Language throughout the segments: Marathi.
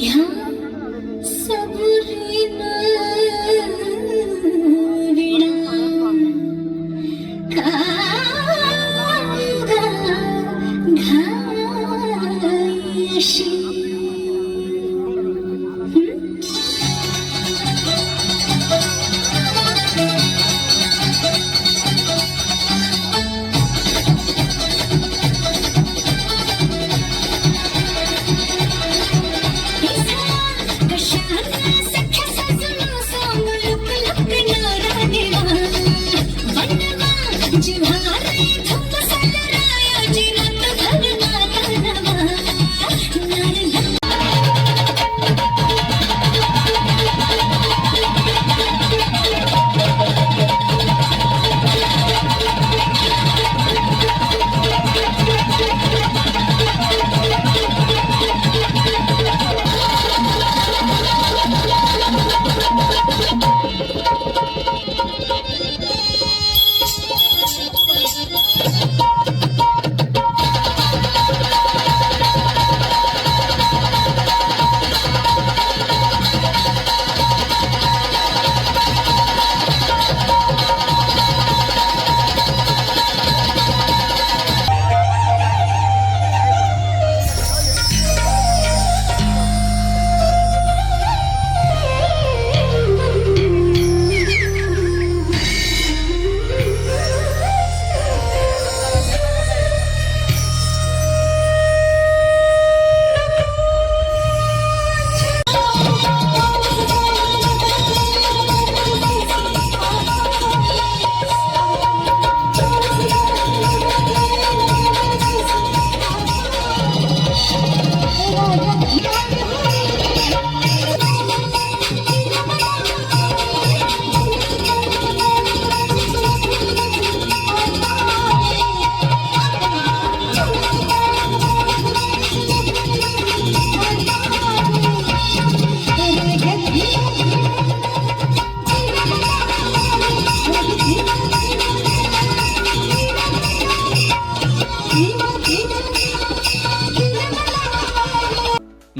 Yeah.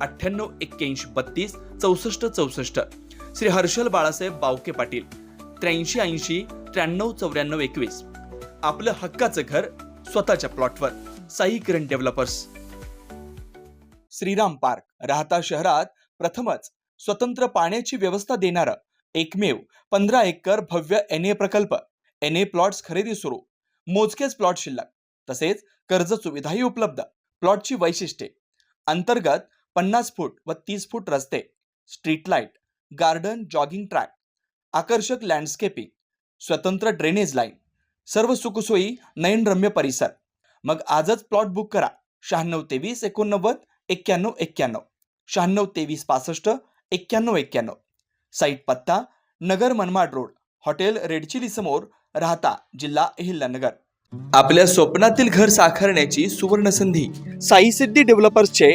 अठ्ठ्याण्णव एक्क्याऐंशी बत्तीस चौसष्ट चौसष्ट. श्री हर्षल बाळासाहेब बावके पाटील त्र्याऐंशी ऐंशी त्र्याण्णव चौऱ्याण्णव एकवीस. आपलं हक्काचं घर स्वतःच्या प्लॉटवर. साई किरण डेव्हलपर्स. श्रीराम पार्क राहता शहरात प्रथमच स्वतंत्र पाण्याची व्यवस्था देणारं एकमेव पंधरा एकर भव्य एन ए प्रकल्प. एन ए प्लॉट्स खरेदी सुरू. मोजकेच प्लॉट शिल्लक. तसेच कर्ज सुविधाही उपलब्ध प्लॉटची वैशिष्ट्ये. अंतर्गत पन्नास फूट व तीस फूट रस्ते street light garden jogging track आकर्षक लँडस्केपिंग स्वतंत्र ड्रेनेज लाईन सर्व सुखसोयी नयनरम्य परिसर. मग आजच प्लॉट बुक करा. शहाण्णव तेवीस एकोणनव्वद एक्क्याण्णव एक्क्याण्णव. शहाण्णव तेवीस पासष्ट एक्क्याण्णव एक्क्याण्णव. साईट पत्ता Nagar Manmad road hotel red chilli समोर राहता जिल्हा अहिल्यानगर. आपल्या स्वप्नातील घर साकारण्याची सुवर्ण संधी साई सिद्धी डेव्हलपर्सचे